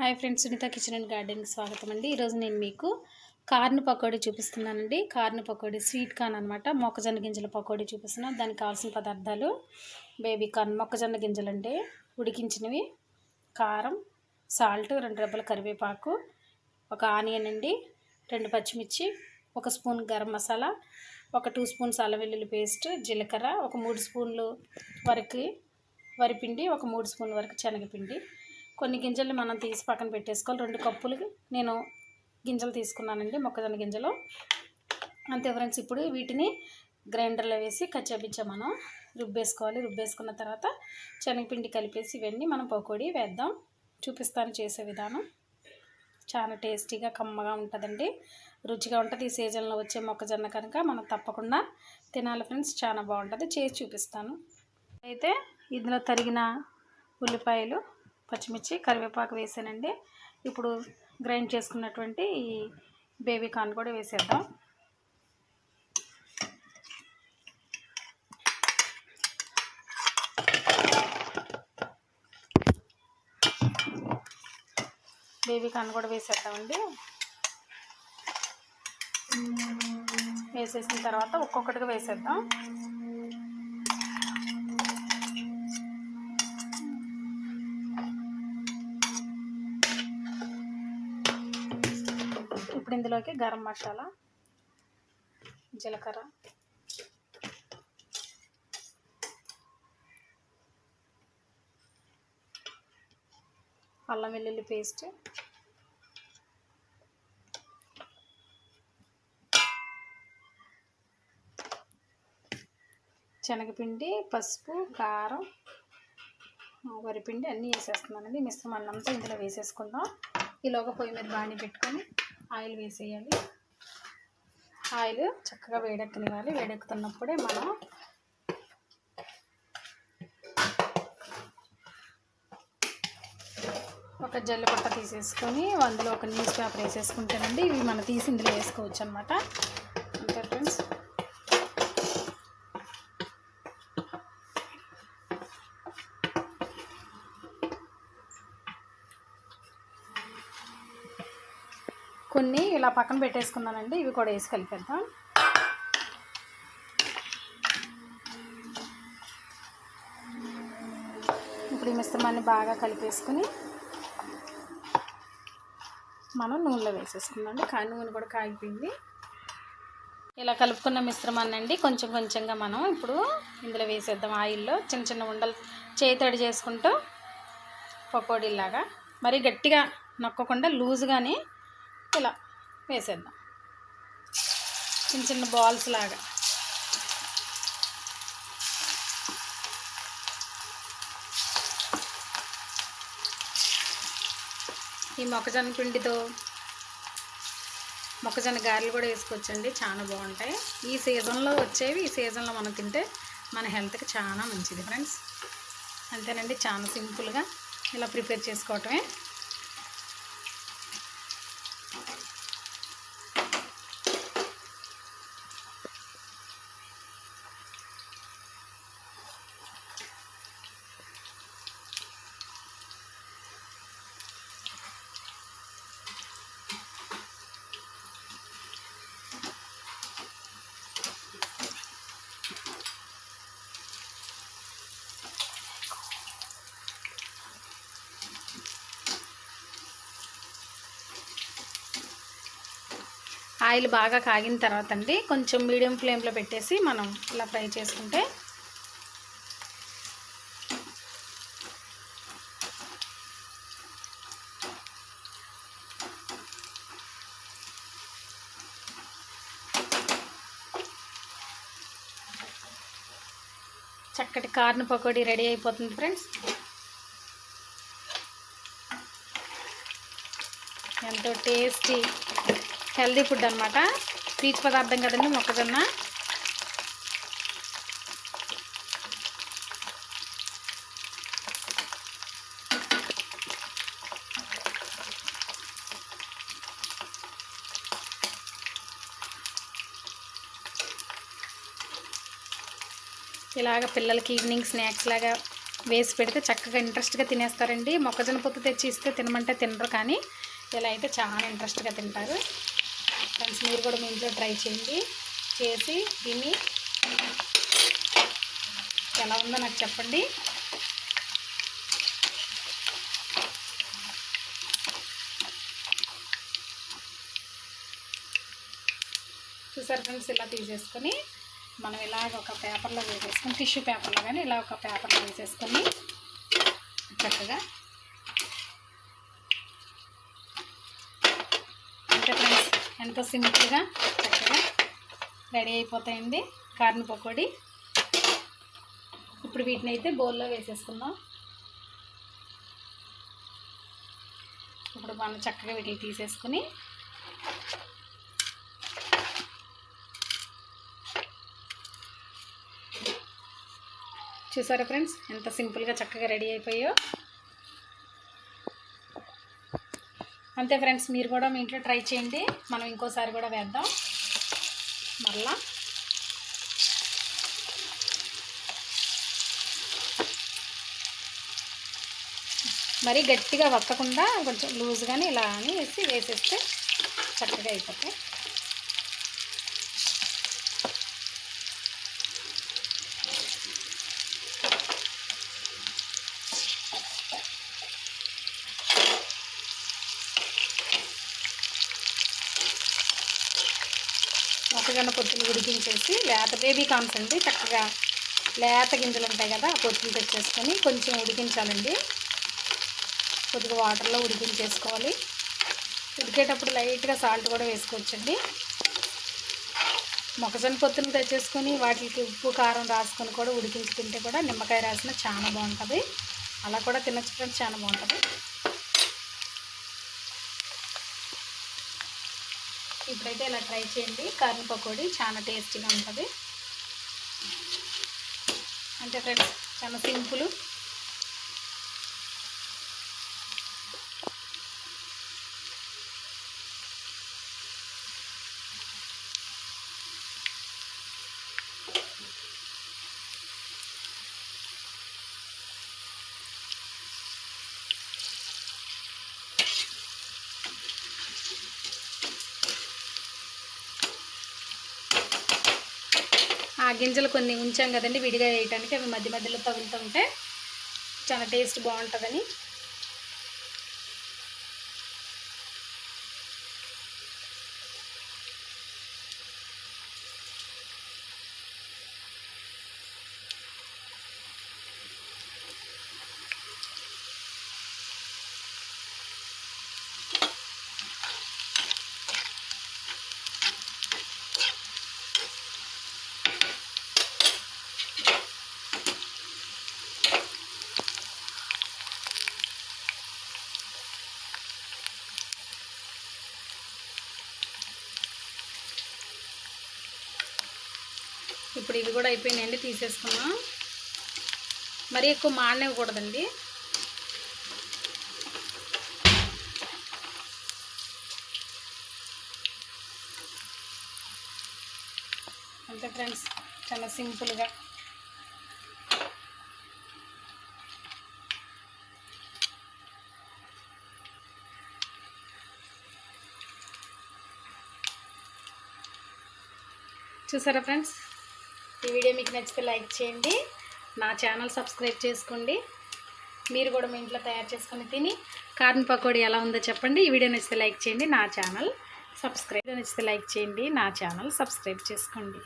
Hi friends Sunitha kitchen and గార్డెన్కి స్వాగతం అండి ఈరోజు నేను మీకు కార్న్ పకోడీ చూపిస్తున్నానండి. కార్న్ పకోడీ స్వీట్ కార్న్ అనమాట మొక్కజొన్న గింజల పకోడీ చూపిస్తున్నాను. దానికి కావాల్సిన పదార్థాలు బేబీ కార్న్ మొక్కజొన్న గింజలు అంటే ఉడికించినవి కారం సాల్ట్ రెండు రెబ్బల కరివేపాకు ఒక ఆనియన్ అండి రెండు పచ్చిమిర్చి ఒక స్పూన్ గరం మసాలా ఒక టూ స్పూన్స్ అల్లం వెల్లుల్లి పేస్ట్ జీలకర్ర ఒక మూడు స్పూన్లు వరకు వరిపిండి ఒక మూడు స్పూన్ల వరకు శనగపిండి. కొన్ని గింజల్ని మనం తీసి పక్కన పెట్టేసుకోవాలి. రెండు కప్పులు నేను గింజలు తీసుకున్నానండి మొక్కజొన్న గింజలు. అంతే ఫ్రెండ్స్ ఇప్పుడు వీటిని గ్రైండర్లో వేసి కచ్చాపిచ్చా మనం. రుబ్బేసుకోవాలి. రుబ్బేసుకున్న తర్వాత శనగపిండి కలిపేసి ఇవన్నీ మనం పకోడీ వేద్దాం. చూపిస్తాను చేసే విధానం. చాలా టేస్టీగా కమ్మగా ఉంటుందండి. రుచిగా ఉంటుంది. ఈ సీజన్లో వచ్చే మొక్కజొన్న కనుక మనం తప్పకుండా తినాలి ఫ్రెండ్స్. చాలా బాగుంటుంది. చేసి చూపిస్తాను. అయితే ఇందులో తరిగిన ఉల్లిపాయలు పచ్చిమిర్చి కరివేపాకు వేసానండి. ఇప్పుడు గ్రైండ్ చేసుకున్నటువంటి ఈ బేబీ కార్న్ కూడా వేసేద్దాం. బేబీ కార్న్ కూడా వేసేద్దామండి. వేసేసిన తర్వాత ఒక్కొక్కటిగా వేసేద్దాం. ఇప్పుడు ఇందులోకి గరం మసాలా జీలకర్ర అల్లం వెల్లుల్లి పేస్ట్ శనగపిండి పసుపు కారం వరిపిండి అన్నీ వేసేస్తున్నానండి. మిశ్రమాన్ని అంతా ఇందులో వేసేసుకుందాం. ఈలోగా పొయ్యి మీద బాణీ పెట్టుకొని ఆయిల్ వేసేయాలి. ఆయిల్ చక్కగా వేడెక్కనివ్వాలి. వేడెక్కుతున్నప్పుడే మనం ఒక జల్లు పట్ట తీసేసుకొని అందులో ఒక న్యూస్ పేపర్ వేసేసుకుంటానండి ఇవి మనం తీసి ఇందులో వేసుకోవచ్చు అనమాట అంతే ఫ్రెండ్స్ కొన్ని ఇలా పక్కన పెట్టేసుకున్నానండి ఇవి కూడా వేసి కలిపేద్దాం. ఇప్పుడు ఈ మిశ్రమాన్ని బాగా కలిపేసుకుని మనం నూనెలో వేసేసుకుందాం కా నూనె కూడా కాగిపోయింది. ఇలా కలుపుకున్న మిశ్రమాన్ని అండి కొంచెం కొంచెంగా మనం ఇప్పుడు ఇందులో వేసేద్దాం. ఆయిల్లో చిన్న చిన్న ఉండలు చేతడి చేసుకుంటూ పకోడీలాగా మరి గట్టిగా నొక్కకుండా లూజ్గానే ఇలా వేసేద్దాం. చిన్న చిన్న బాల్స్ లాగా. ఈ మొక్కజొన్న పిండితో మొక్కజొన్న గారెలు కూడా వేసుకోవచ్చండి. చాలా బాగుంటాయి. ఈ సీజన్లో వచ్చేవి ఈ సీజన్లో మనం తింటే మన హెల్త్కి చాలా మంచిది ఫ్రెండ్స్. అంతేనండి. చాలా సింపుల్గా ఇలా ప్రిపేర్ చేసుకోవటమే. ఆయిల్ బాగా కాగిన తర్వాత అండి కొంచెం మీడియం ఫ్లేమ్లో పెట్టేసి మనం ఇలా ఫ్రై చేసుకుంటే చక్కటి కార్న్ పకోడీ రెడీ అయిపోతుంది ఫ్రెండ్స్. ఎంతో టేస్టీ హెల్దీ ఫుడ్ అనమాట పీచు పదార్థం కదండి మొక్కజొన్న. ఇలాగ పిల్లలకి ఈవినింగ్ స్నాక్స్ లాగా వేసి పెడితే చక్కగా ఇంట్రెస్ట్గా తినేస్తారండి. మొక్కజొన్న పొత్తు తెచ్చి ఇస్తే తినమంటే తినరు కానీ ఇలా అయితే చాలా ఇంట్రెస్ట్గా తింటారు. ఫ్రెండ్స్ మీరు కూడా మీ ఇంట్లో ట్రై చేయండి. చేసి తిని ఎలా ఉందో నాకు చెప్పండి. చూసారు ఫ్రెండ్స్ ఇలా తీసేసుకొని మనం ఇలాగ ఒక పేపర్లో వేసేసుకొని టిష్యూ పేపర్లో కానీ ఇలా ఒక పేపర్లో వేసేసుకొని చక్కగా అంటే ఫ్రెండ్స్ ఎంతో సింపుల్గా చక్కగా రెడీ అయిపోతాయండి కార్న్ పకోడీ. ఇప్పుడు వీటిని అయితే బౌల్లో వేసేసుకుందాం. ఇప్పుడు మనం చక్కగా వీటిని తీసేసుకుని చూసారా ఫ్రెండ్స్ ఎంత సింపుల్గా చక్కగా రెడీ అయిపోయో అంతే ఫ్రెండ్స్ మీరు కూడా మీ ఇంట్లో ట్రై చేయండి. మనం ఇంకోసారి కూడా వేద్దాం. మరలా. మరీ గట్టిగా వక్కకుండా కొంచెం లూజ్గానే ఇలా అని వేసి వేసేస్తే చక్కగా అయిపోతాయి. మొక్కజొన్న పొత్తులు ఉడికించేసి లేత బేబీ కాన్స్ అండి చక్కగా లేత గింజలు ఉంటాయి కదా ఆ పొత్తులు తెచ్చేసుకొని కొంచెం ఉడికించాలండి. కొద్దిగా వాటర్లో ఉడికించేసుకోవాలి. ఉడికేటప్పుడు లైట్గా సాల్ట్ కూడా వేసుకోవచ్చండి. మొక్కజొన్న పొత్తులు తెచ్చేసుకొని వాటికి ఉప్పు కారం రాసుకొని కూడా ఉడికించి తింటే కూడా నిమ్మకాయ రాసిన చాలా బాగుంటుంది. అలా కూడా తినచ్చు చాలా బాగుంటుంది. ఇప్పుడైతే ఇలా ట్రై చేయండి. కర్రీ పకోడీ చాలా టేస్టీగా ఉంటుంది. అంటే ఫ్రెండ్స్ చాలా సింపుల్. గింజలు కొన్ని ఉంచాం కదండి విడిగా వేయటానికి అవి మధ్య మధ్యలో తగులుతూ ఉంటే చాలా టేస్ట్ బాగుంటుందని. ఇప్పుడు ఇవి కూడా అయిపోయినాయండి తీసేసుకున్నాం. మరీ ఎక్కువ మాడనివ్వకూడదండి. అంతే ఫ్రెండ్స్ చాలా సింపుల్గా. చూసారా ఫ్రెండ్స్? ఈ వీడియో మీకు నచ్చితే లైక్ చేయండి. నా ఛానల్ సబ్స్క్రైబ్ చేసుకోండి. మీరు కూడా మీ ఇంట్లో తయారు చేసుకొని తిని కార్న్ పకోడీ ఎలా ఉందో చెప్పండి. ఈ వీడియో నచ్చితే లైక్ చేయండి. నా ఛానల్ సబ్స్క్రైబ్ నచ్చితే లైక్ చేయండి. నా ఛానల్ సబ్స్క్రైబ్ చేసుకోండి.